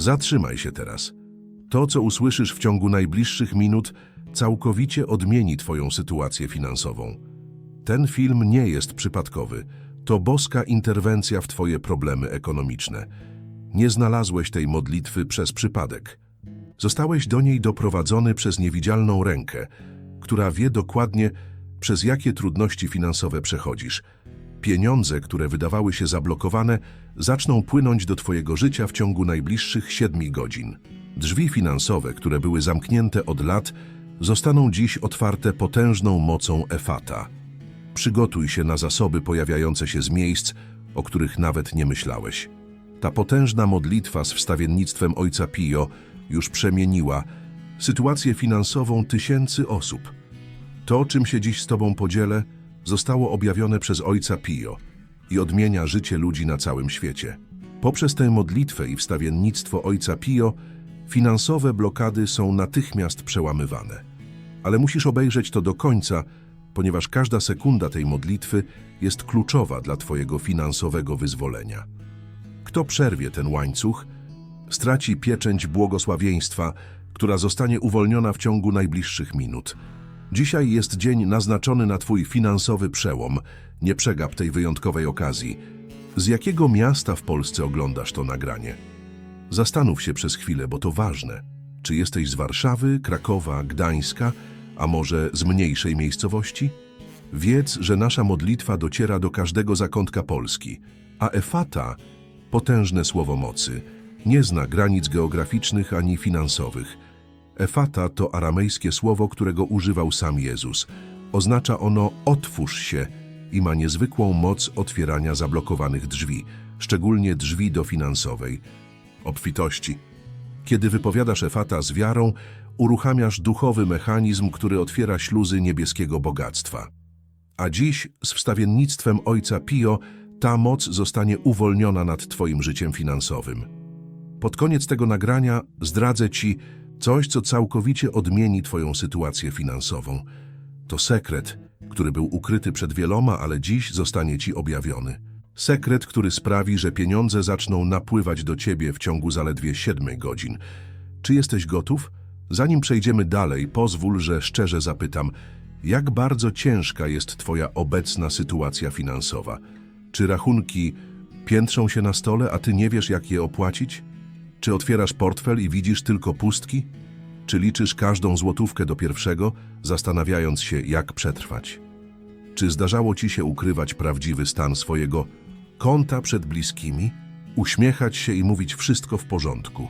Zatrzymaj się teraz. To, co usłyszysz w ciągu najbliższych minut, całkowicie odmieni Twoją sytuację finansową. Ten film nie jest przypadkowy. To boska interwencja w Twoje problemy ekonomiczne. Nie znalazłeś tej modlitwy przez przypadek. Zostałeś do niej doprowadzony przez niewidzialną rękę, która wie dokładnie, przez jakie trudności finansowe przechodzisz. Pieniądze, które wydawały się zablokowane, zaczną płynąć do Twojego życia w ciągu najbliższych siedmiu godzin. Drzwi finansowe, które były zamknięte od lat, zostaną dziś otwarte potężną mocą Efata. Przygotuj się na zasoby pojawiające się z miejsc, o których nawet nie myślałeś. Ta potężna modlitwa z wstawiennictwem Ojca Pio już przemieniła sytuację finansową tysięcy osób. To, czym się dziś z Tobą podzielę, zostało objawione przez Ojca Pio i odmienia życie ludzi na całym świecie. Poprzez tę modlitwę i wstawiennictwo Ojca Pio finansowe blokady są natychmiast przełamywane. Ale musisz obejrzeć to do końca, ponieważ każda sekunda tej modlitwy jest kluczowa dla Twojego finansowego wyzwolenia. Kto przerwie ten łańcuch, straci pieczęć błogosławieństwa, która zostanie uwolniona w ciągu najbliższych minut. Dzisiaj jest dzień naznaczony na Twój finansowy przełom. Nie przegap tej wyjątkowej okazji. Z jakiego miasta w Polsce oglądasz to nagranie? Zastanów się przez chwilę, bo to ważne. Czy jesteś z Warszawy, Krakowa, Gdańska, a może z mniejszej miejscowości? Wiedz, że nasza modlitwa dociera do każdego zakątka Polski, a Efata, potężne słowo mocy, nie zna granic geograficznych ani finansowych. Efata to aramejskie słowo, którego używał sam Jezus. Oznacza ono otwórz się i ma niezwykłą moc otwierania zablokowanych drzwi, szczególnie drzwi do finansowej obfitości. Kiedy wypowiadasz Efata z wiarą, uruchamiasz duchowy mechanizm, który otwiera śluzy niebieskiego bogactwa. A dziś z wstawiennictwem Ojca Pio ta moc zostanie uwolniona nad Twoim życiem finansowym. Pod koniec tego nagrania zdradzę Ci coś, co całkowicie odmieni Twoją sytuację finansową. To sekret, który był ukryty przed wieloma, ale dziś zostanie Ci objawiony. Sekret, który sprawi, że pieniądze zaczną napływać do Ciebie w ciągu zaledwie 7 godzin. Czy jesteś gotów? Zanim przejdziemy dalej, pozwól, że szczerze zapytam, jak bardzo ciężka jest Twoja obecna sytuacja finansowa? Czy rachunki piętrzą się na stole, a Ty nie wiesz, jak je opłacić? Czy otwierasz portfel i widzisz tylko pustki? Czy liczysz każdą złotówkę do pierwszego, zastanawiając się, jak przetrwać? Czy zdarzało Ci się ukrywać prawdziwy stan swojego konta przed bliskimi, uśmiechać się i mówić wszystko w porządku,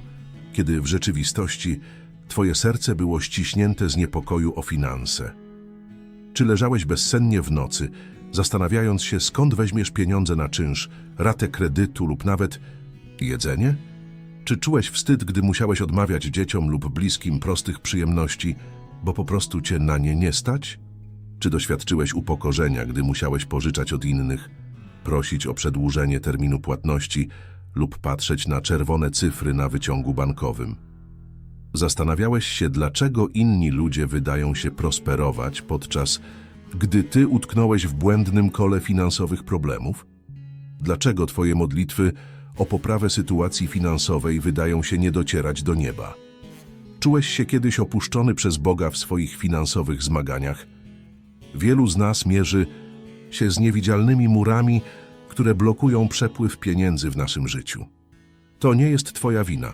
kiedy w rzeczywistości Twoje serce było ściśnięte z niepokoju o finanse? Czy leżałeś bezsennie w nocy, zastanawiając się, skąd weźmiesz pieniądze na czynsz, ratę kredytu lub nawet jedzenie? Czy czułeś wstyd, gdy musiałeś odmawiać dzieciom lub bliskim prostych przyjemności, bo po prostu cię na nie nie stać? Czy doświadczyłeś upokorzenia, gdy musiałeś pożyczać od innych, prosić o przedłużenie terminu płatności lub patrzeć na czerwone cyfry na wyciągu bankowym? Zastanawiałeś się, dlaczego inni ludzie wydają się prosperować, podczas gdy ty utknąłeś w błędnym kole finansowych problemów? Dlaczego twoje modlitwy o poprawę sytuacji finansowej wydają się nie docierać do nieba? Czułeś się kiedyś opuszczony przez Boga w swoich finansowych zmaganiach? Wielu z nas mierzy się z niewidzialnymi murami, które blokują przepływ pieniędzy w naszym życiu. To nie jest Twoja wina.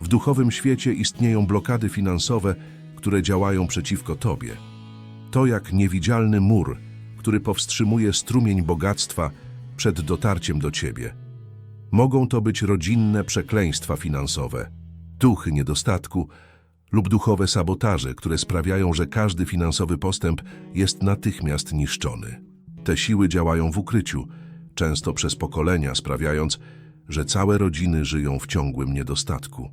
W duchowym świecie istnieją blokady finansowe, które działają przeciwko Tobie. To jak niewidzialny mur, który powstrzymuje strumień bogactwa przed dotarciem do Ciebie. Mogą to być rodzinne przekleństwa finansowe, duchy niedostatku lub duchowe sabotaże, które sprawiają, że każdy finansowy postęp jest natychmiast niszczony. Te siły działają w ukryciu, często przez pokolenia, sprawiając, że całe rodziny żyją w ciągłym niedostatku.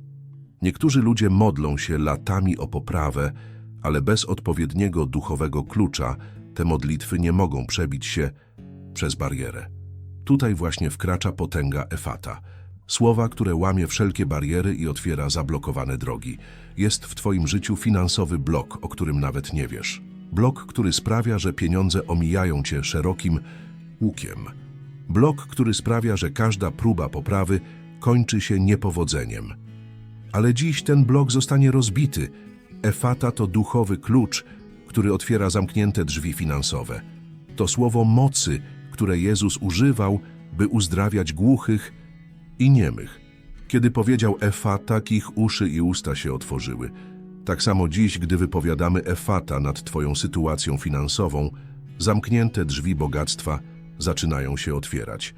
Niektórzy ludzie modlą się latami o poprawę, ale bez odpowiedniego duchowego klucza te modlitwy nie mogą przebić się przez barierę. Tutaj właśnie wkracza potęga Efata. Słowa, które łamie wszelkie bariery i otwiera zablokowane drogi. Jest w Twoim życiu finansowy blok, o którym nawet nie wiesz. Blok, który sprawia, że pieniądze omijają Cię szerokim łukiem. Blok, który sprawia, że każda próba poprawy kończy się niepowodzeniem. Ale dziś ten blok zostanie rozbity. Efata to duchowy klucz, który otwiera zamknięte drzwi finansowe. To słowo mocy, które Jezus używał, by uzdrawiać głuchych i niemych. Kiedy powiedział Efata, ich uszy i usta się otworzyły. Tak samo dziś, gdy wypowiadamy Efata nad Twoją sytuacją finansową, zamknięte drzwi bogactwa zaczynają się otwierać.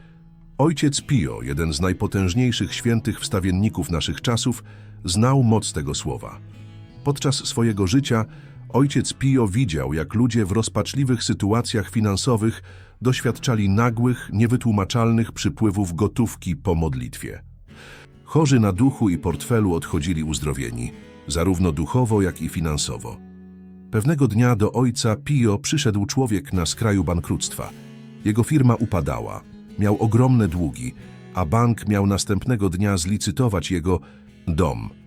Ojciec Pio, jeden z najpotężniejszych świętych wstawienników naszych czasów, znał moc tego słowa. Podczas swojego życia ojciec Pio widział, jak ludzie w rozpaczliwych sytuacjach finansowych doświadczali nagłych, niewytłumaczalnych przypływów gotówki po modlitwie. Chorzy na duchu i portfelu odchodzili uzdrowieni, zarówno duchowo, jak i finansowo. Pewnego dnia do ojca Pio przyszedł człowiek na skraju bankructwa. Jego firma upadała, miał ogromne długi, a bank miał następnego dnia zlicytować jego dom.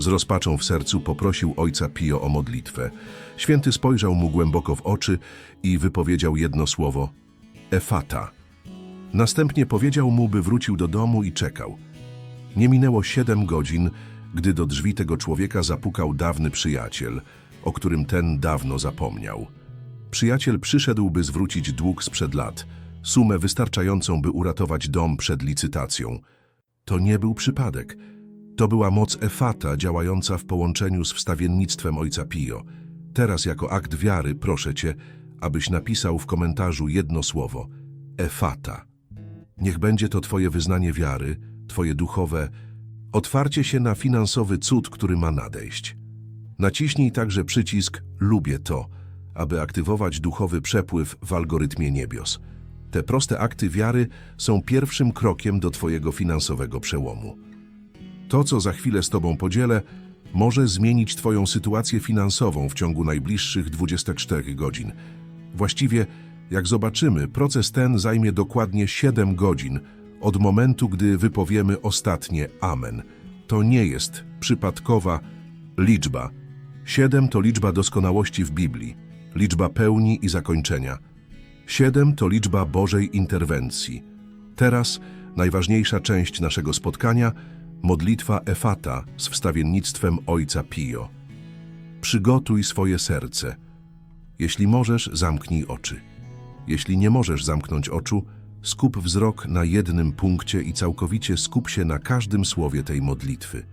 Z rozpaczą w sercu poprosił ojca Pio o modlitwę. Święty spojrzał mu głęboko w oczy i wypowiedział jedno słowo – Efata. Następnie powiedział mu, by wrócił do domu i czekał. Nie minęło siedem godzin, gdy do drzwi tego człowieka zapukał dawny przyjaciel, o którym ten dawno zapomniał. Przyjaciel przyszedł, by zwrócić dług sprzed lat, sumę wystarczającą, by uratować dom przed licytacją. To nie był przypadek. To była moc Efata działająca w połączeniu z wstawiennictwem ojca Pio. Teraz jako akt wiary proszę cię, abyś napisał w komentarzu jedno słowo – Efata. Niech będzie to twoje wyznanie wiary, twoje duchowe, otwarcie się na finansowy cud, który ma nadejść. Naciśnij także przycisk Lubię to, aby aktywować duchowy przepływ w algorytmie niebios. Te proste akty wiary są pierwszym krokiem do Twojego finansowego przełomu. To, co za chwilę z Tobą podzielę, może zmienić Twoją sytuację finansową w ciągu najbliższych 24 godzin. Właściwie, jak zobaczymy, proces ten zajmie dokładnie 7 godzin od momentu, gdy wypowiemy ostatnie Amen. To nie jest przypadkowa liczba. Siedem to liczba doskonałości w Biblii, liczba pełni i zakończenia. Siedem to liczba Bożej interwencji. Teraz najważniejsza część naszego spotkania modlitwa Efata z wstawiennictwem Ojca Pio. Przygotuj swoje serce. Jeśli możesz, zamknij oczy. Jeśli nie możesz zamknąć oczu, skup wzrok na jednym punkcie i całkowicie skup się na każdym słowie tej modlitwy.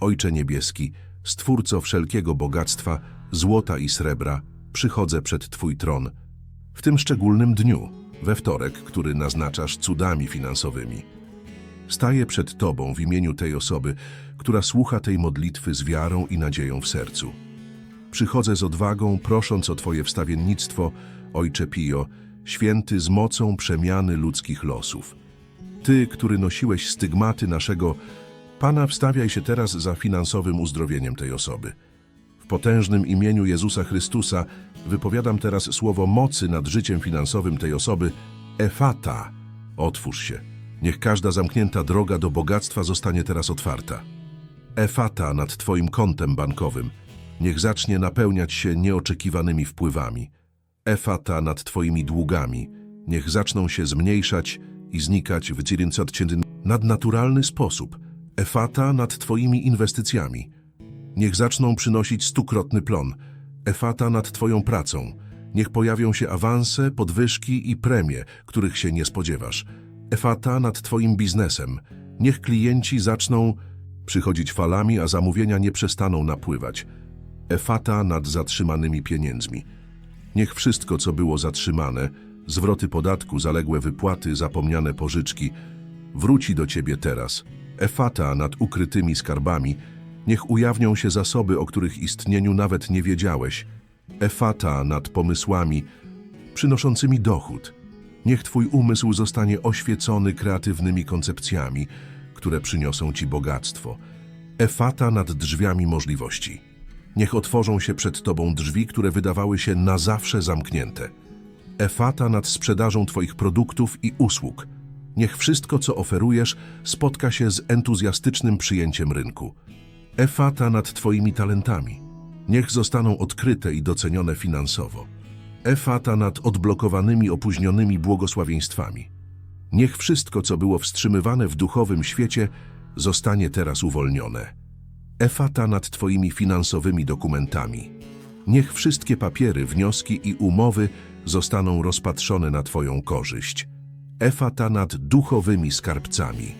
Ojcze Niebieski, Stwórco wszelkiego bogactwa, złota i srebra, przychodzę przed Twój tron. W tym szczególnym dniu, we wtorek, który naznaczasz cudami finansowymi. Staję przed Tobą w imieniu tej osoby, która słucha tej modlitwy z wiarą i nadzieją w sercu. Przychodzę z odwagą, prosząc o Twoje wstawiennictwo, Ojcze Pio, święty z mocą przemiany ludzkich losów. Ty, który nosiłeś stygmaty naszego Pana, wstawiaj się teraz za finansowym uzdrowieniem tej osoby. W potężnym imieniu Jezusa Chrystusa wypowiadam teraz słowo mocy nad życiem finansowym tej osoby. Efata, otwórz się. Niech każda zamknięta droga do bogactwa zostanie teraz otwarta. Efata nad Twoim kontem bankowym. Niech zacznie napełniać się nieoczekiwanymi wpływami. Efata nad Twoimi długami. Niech zaczną się zmniejszać i znikać w nadnaturalny sposób – Efata nad Twoimi inwestycjami. Niech zaczną przynosić stukrotny plon. Efata nad Twoją pracą. Niech pojawią się awanse, podwyżki i premie, których się nie spodziewasz. Efata nad Twoim biznesem. Niech klienci zaczną przychodzić falami, a zamówienia nie przestaną napływać. Efata nad zatrzymanymi pieniędzmi. Niech wszystko, co było zatrzymane, zwroty podatku, zaległe wypłaty, zapomniane pożyczki, wróci do Ciebie teraz – Efata nad ukrytymi skarbami, niech ujawnią się zasoby, o których istnieniu nawet nie wiedziałeś. Efata nad pomysłami, przynoszącymi dochód. Niech Twój umysł zostanie oświecony kreatywnymi koncepcjami, które przyniosą Ci bogactwo. Efata nad drzwiami możliwości. Niech otworzą się przed Tobą drzwi, które wydawały się na zawsze zamknięte. Efata nad sprzedażą Twoich produktów i usług – Niech wszystko, co oferujesz, spotka się z entuzjastycznym przyjęciem rynku. Efata nad Twoimi talentami. Niech zostaną odkryte i docenione finansowo. Efata nad odblokowanymi, opóźnionymi błogosławieństwami. Niech wszystko, co było wstrzymywane w duchowym świecie, zostanie teraz uwolnione. Efata nad Twoimi finansowymi dokumentami. Niech wszystkie papiery, wnioski i umowy zostaną rozpatrzone na Twoją korzyść. Efata nad duchowymi skarbcami.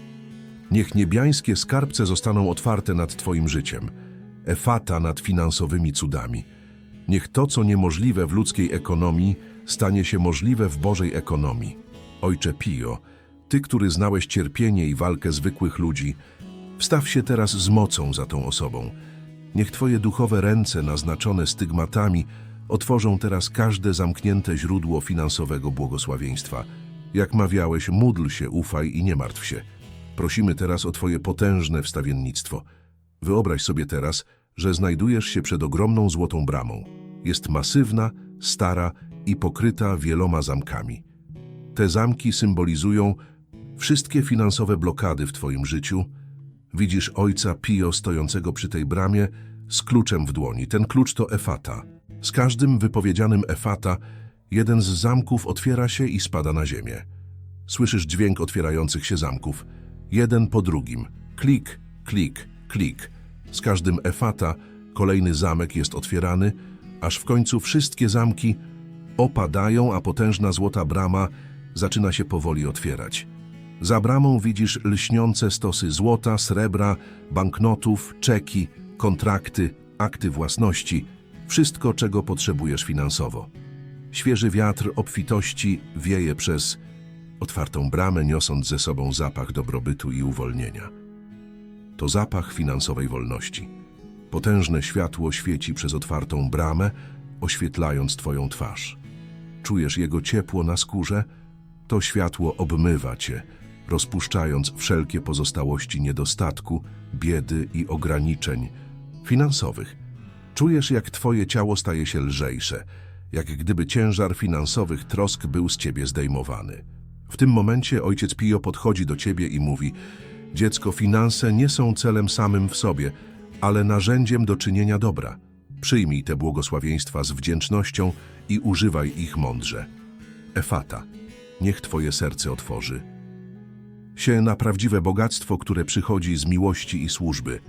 Niech niebiańskie skarbce zostaną otwarte nad Twoim życiem. Efata nad finansowymi cudami. Niech to, co niemożliwe w ludzkiej ekonomii, stanie się możliwe w Bożej ekonomii. Ojcze Pio, Ty, który znałeś cierpienie i walkę zwykłych ludzi, wstaw się teraz z mocą za tą osobą. Niech Twoje duchowe ręce naznaczone stygmatami otworzą teraz każde zamknięte źródło finansowego błogosławieństwa. Jak mawiałeś, módl się, ufaj i nie martw się. Prosimy teraz o Twoje potężne wstawiennictwo. Wyobraź sobie teraz, że znajdujesz się przed ogromną złotą bramą. Jest masywna, stara i pokryta wieloma zamkami. Te zamki symbolizują wszystkie finansowe blokady w Twoim życiu. Widzisz ojca Pio stojącego przy tej bramie z kluczem w dłoni. Ten klucz to Efata. Z każdym wypowiedzianym Efata jeden z zamków otwiera się i spada na ziemię. Słyszysz dźwięk otwierających się zamków. Jeden po drugim. Klik, klik, klik. Z każdym Efata kolejny zamek jest otwierany, aż w końcu wszystkie zamki opadają, a potężna złota brama zaczyna się powoli otwierać. Za bramą widzisz lśniące stosy złota, srebra, banknotów, czeki, kontrakty, akty własności, wszystko, czego potrzebujesz finansowo. Świeży wiatr obfitości wieje przez otwartą bramę, niosąc ze sobą zapach dobrobytu i uwolnienia. To zapach finansowej wolności. Potężne światło świeci przez otwartą bramę, oświetlając Twoją twarz. Czujesz jego ciepło na skórze? To światło obmywa Cię, rozpuszczając wszelkie pozostałości niedostatku, biedy i ograniczeń finansowych. Czujesz, jak Twoje ciało staje się lżejsze, jak gdyby ciężar finansowych trosk był z Ciebie zdejmowany. W tym momencie ojciec Pio podchodzi do Ciebie i mówi Dziecko, finanse nie są celem samym w sobie, ale narzędziem do czynienia dobra. Przyjmij te błogosławieństwa z wdzięcznością i używaj ich mądrze. Efata, niech Twoje serce otworzy. Się na prawdziwe bogactwo, które przychodzi z miłości i służby.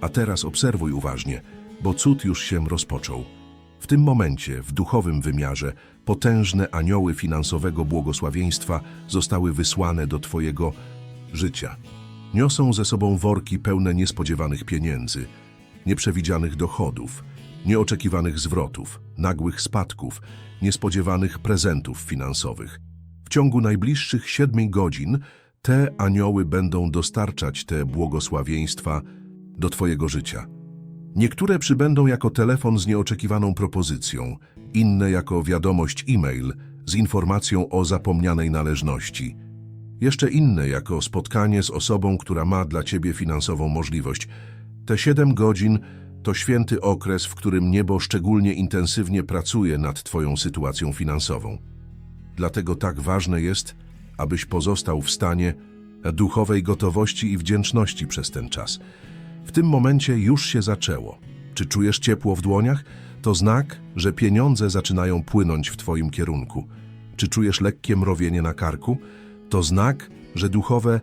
A teraz obserwuj uważnie, bo cud już się rozpoczął. W tym momencie, w duchowym wymiarze, potężne anioły finansowego błogosławieństwa zostały wysłane do Twojego życia. Niosą ze sobą worki pełne niespodziewanych pieniędzy, nieprzewidzianych dochodów, nieoczekiwanych zwrotów, nagłych spadków, niespodziewanych prezentów finansowych. W ciągu najbliższych siedmiu godzin te anioły będą dostarczać te błogosławieństwa do Twojego życia. Niektóre przybędą jako telefon z nieoczekiwaną propozycją, inne jako wiadomość e-mail z informacją o zapomnianej należności. Jeszcze inne jako spotkanie z osobą, która ma dla Ciebie finansową możliwość. Te siedem godzin to święty okres, w którym niebo szczególnie intensywnie pracuje nad Twoją sytuacją finansową. Dlatego tak ważne jest, abyś pozostał w stanie duchowej gotowości i wdzięczności przez ten czas. W tym momencie już się zaczęło. Czy czujesz ciepło w dłoniach? To znak, że pieniądze zaczynają płynąć w Twoim kierunku. Czy czujesz lekkie mrowienie na karku? To znak, że duchowe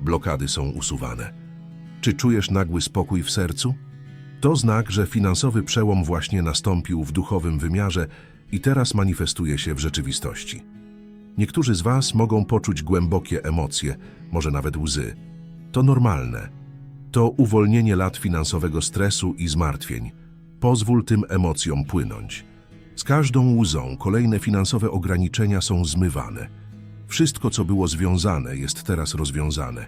blokady są usuwane. Czy czujesz nagły spokój w sercu? To znak, że finansowy przełom właśnie nastąpił w duchowym wymiarze i teraz manifestuje się w rzeczywistości. Niektórzy z Was mogą poczuć głębokie emocje, może nawet łzy. To normalne. To uwolnienie lat finansowego stresu i zmartwień. Pozwól tym emocjom płynąć. Z każdą łzą kolejne finansowe ograniczenia są zmywane. Wszystko, co było związane, jest teraz rozwiązane.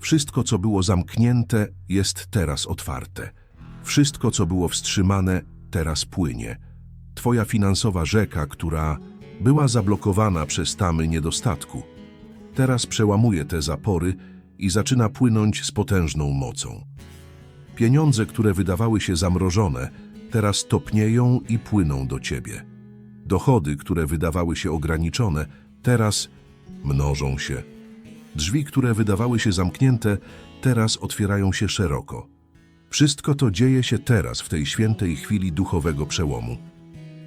Wszystko, co było zamknięte, jest teraz otwarte. Wszystko, co było wstrzymane, teraz płynie. Twoja finansowa rzeka, która była zablokowana przez tamy niedostatku, teraz przełamuje te zapory i zaczyna płynąć z potężną mocą. Pieniądze, które wydawały się zamrożone, teraz topnieją i płyną do ciebie. Dochody, które wydawały się ograniczone, teraz mnożą się. Drzwi, które wydawały się zamknięte, teraz otwierają się szeroko. Wszystko to dzieje się teraz, w tej świętej chwili duchowego przełomu.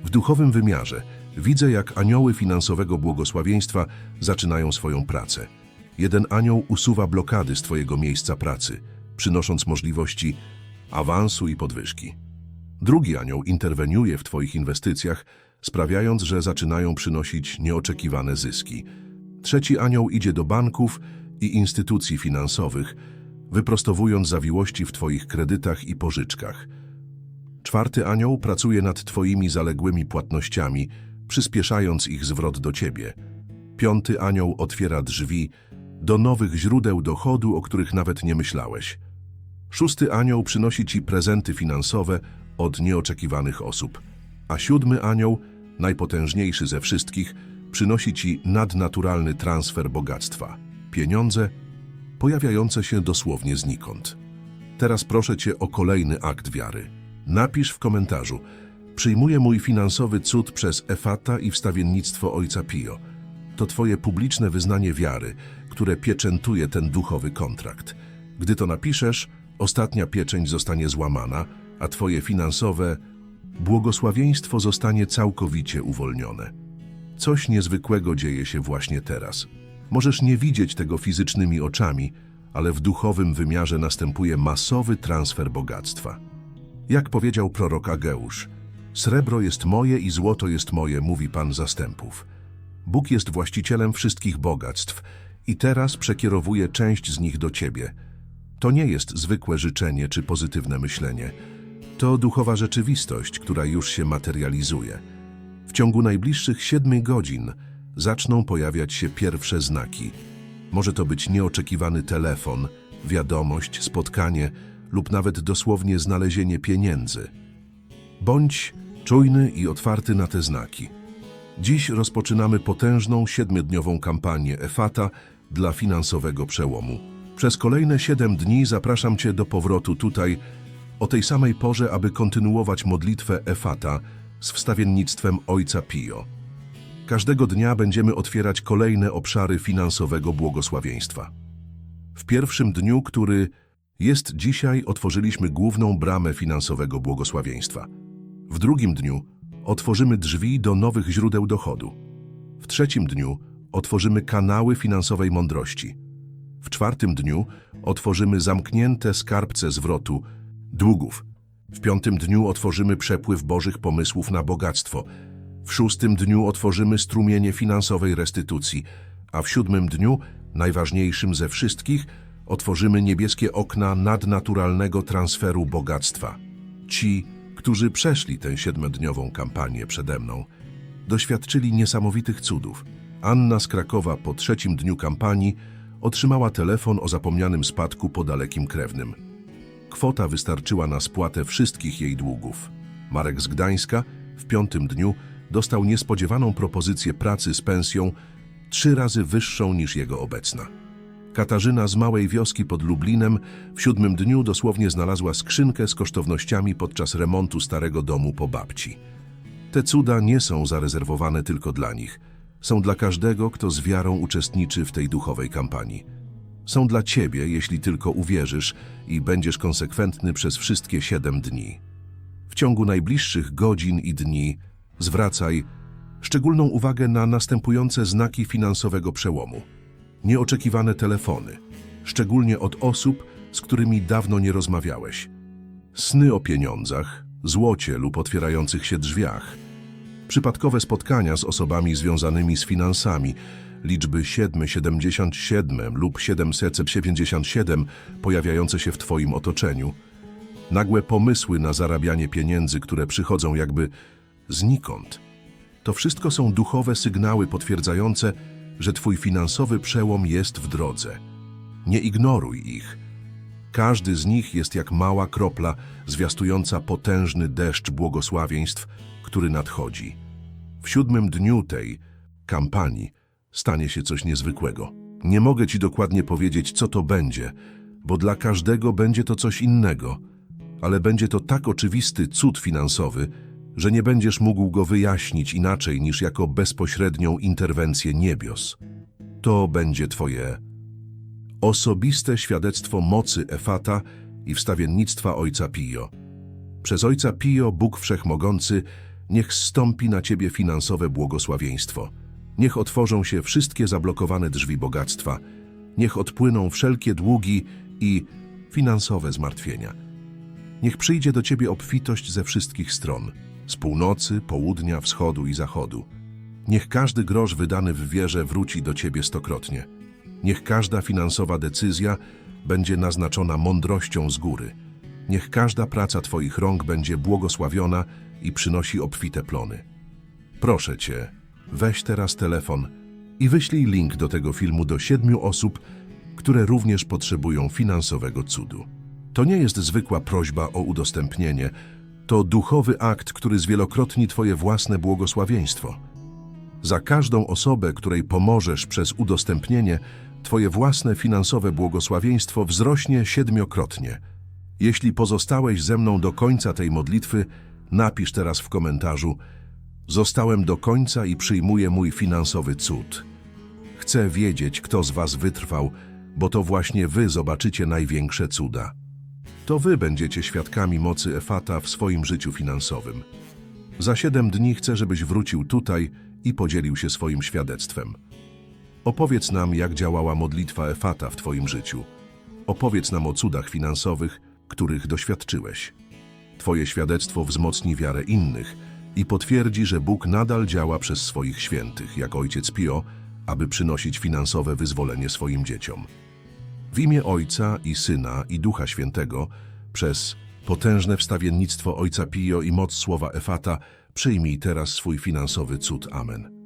W duchowym wymiarze widzę, jak anioły finansowego błogosławieństwa zaczynają swoją pracę. Jeden anioł usuwa blokady z Twojego miejsca pracy, przynosząc możliwości awansu i podwyżki. Drugi anioł interweniuje w Twoich inwestycjach, sprawiając, że zaczynają przynosić nieoczekiwane zyski. Trzeci anioł idzie do banków i instytucji finansowych, wyprostowując zawiłości w Twoich kredytach i pożyczkach. Czwarty anioł pracuje nad Twoimi zaległymi płatnościami, przyspieszając ich zwrot do Ciebie. Piąty anioł otwiera drzwi do nowych źródeł dochodu, o których nawet nie myślałeś. Szósty anioł przynosi Ci prezenty finansowe od nieoczekiwanych osób, a siódmy anioł, najpotężniejszy ze wszystkich, przynosi Ci nadnaturalny transfer bogactwa, pieniądze pojawiające się dosłownie znikąd. Teraz proszę Cię o kolejny akt wiary. Napisz w komentarzu Przyjmuję mój finansowy cud przez Efata i wstawiennictwo Ojca Pio. To Twoje publiczne wyznanie wiary, które pieczętuje ten duchowy kontrakt. Gdy to napiszesz, ostatnia pieczęć zostanie złamana, a Twoje finansowe błogosławieństwo zostanie całkowicie uwolnione. Coś niezwykłego dzieje się właśnie teraz. Możesz nie widzieć tego fizycznymi oczami, ale w duchowym wymiarze następuje masowy transfer bogactwa. Jak powiedział prorok Ageusz, srebro jest moje i złoto jest moje, mówi Pan zastępów. Bóg jest właścicielem wszystkich bogactw i teraz przekierowuje część z nich do Ciebie. To nie jest zwykłe życzenie czy pozytywne myślenie. To duchowa rzeczywistość, która już się materializuje. W ciągu najbliższych siedmiu godzin zaczną pojawiać się pierwsze znaki. Może to być nieoczekiwany telefon, wiadomość, spotkanie lub nawet dosłownie znalezienie pieniędzy. Bądź czujny i otwarty na te znaki. Dziś rozpoczynamy potężną siedmiodniową kampanię EFATA dla finansowego przełomu. Przez kolejne siedem dni zapraszam Cię do powrotu tutaj o tej samej porze, aby kontynuować modlitwę EFATA z wstawiennictwem Ojca Pio. Każdego dnia będziemy otwierać kolejne obszary finansowego błogosławieństwa. W pierwszym dniu, który jest dzisiaj, otworzyliśmy główną bramę finansowego błogosławieństwa. W drugim dniu otworzymy drzwi do nowych źródeł dochodu. W trzecim dniu otworzymy kanały finansowej mądrości. W czwartym dniu otworzymy zamknięte skarbce zwrotu długów. W piątym dniu otworzymy przepływ Bożych pomysłów na bogactwo. W szóstym dniu otworzymy strumienie finansowej restytucji, a w siódmym dniu, najważniejszym ze wszystkich, otworzymy niebieskie okna nadnaturalnego transferu bogactwa. Ci, którzy przeszli tę siedmiodniową kampanię przede mną, doświadczyli niesamowitych cudów. Anna z Krakowa po trzecim dniu kampanii otrzymała telefon o zapomnianym spadku po dalekim krewnym. Kwota wystarczyła na spłatę wszystkich jej długów. Marek z Gdańska w piątym dniu dostał niespodziewaną propozycję pracy z pensją trzy razy wyższą niż jego obecna. Katarzyna z małej wioski pod Lublinem w siódmym dniu dosłownie znalazła skrzynkę z kosztownościami podczas remontu starego domu po babci. Te cuda nie są zarezerwowane tylko dla nich. Są dla każdego, kto z wiarą uczestniczy w tej duchowej kampanii. Są dla Ciebie, jeśli tylko uwierzysz i będziesz konsekwentny przez wszystkie siedem dni. W ciągu najbliższych godzin i dni zwracaj szczególną uwagę na następujące znaki finansowego przełomu. Nieoczekiwane telefony, szczególnie od osób, z którymi dawno nie rozmawiałeś. Sny o pieniądzach, złocie lub otwierających się drzwiach. Przypadkowe spotkania z osobami związanymi z finansami, liczby 777 lub 777 pojawiające się w Twoim otoczeniu. Nagłe pomysły na zarabianie pieniędzy, które przychodzą jakby znikąd. To wszystko są duchowe sygnały potwierdzające, że Twój finansowy przełom jest w drodze. Nie ignoruj ich. Każdy z nich jest jak mała kropla zwiastująca potężny deszcz błogosławieństw, który nadchodzi. W siódmym dniu tej kampanii stanie się coś niezwykłego. Nie mogę Ci dokładnie powiedzieć, co to będzie, bo dla każdego będzie to coś innego, ale będzie to tak oczywisty cud finansowy, że nie będziesz mógł go wyjaśnić inaczej niż jako bezpośrednią interwencję niebios. To będzie Twoje osobiste świadectwo mocy Efata i wstawiennictwa Ojca Pio. Przez Ojca Pio, Bóg Wszechmogący, niech stąpi na Ciebie finansowe błogosławieństwo. Niech otworzą się wszystkie zablokowane drzwi bogactwa. Niech odpłyną wszelkie długi i finansowe zmartwienia. Niech przyjdzie do ciebie obfitość ze wszystkich stron, z północy, południa, wschodu i zachodu. Niech każdy grosz wydany w wierze wróci do ciebie stokrotnie. Niech każda finansowa decyzja będzie naznaczona mądrością z góry. Niech każda praca Twoich rąk będzie błogosławiona i przynosi obfite plony. Proszę Cię, weź teraz telefon i wyślij link do tego filmu do siedmiu osób, które również potrzebują finansowego cudu. To nie jest zwykła prośba o udostępnienie, to duchowy akt, który zwielokrotni Twoje własne błogosławieństwo. Za każdą osobę, której pomożesz przez udostępnienie, Twoje własne finansowe błogosławieństwo wzrośnie siedmiokrotnie. Jeśli pozostałeś ze mną do końca tej modlitwy, napisz teraz w komentarzu Zostałem do końca i przyjmuję mój finansowy cud. Chcę wiedzieć, kto z Was wytrwał, bo to właśnie Wy zobaczycie największe cuda. To Wy będziecie świadkami mocy Efata w swoim życiu finansowym. Za siedem dni chcę, żebyś wrócił tutaj i podzielił się swoim świadectwem. Opowiedz nam, jak działała modlitwa Efata w Twoim życiu. Opowiedz nam o cudach finansowych, których doświadczyłeś. Twoje świadectwo wzmocni wiarę innych i potwierdzi, że Bóg nadal działa przez swoich świętych, jak Ojciec Pio, aby przynosić finansowe wyzwolenie swoim dzieciom. W imię Ojca i Syna i Ducha Świętego, przez potężne wstawiennictwo Ojca Pio i moc słowa Efata, przyjmij teraz swój finansowy cud. Amen.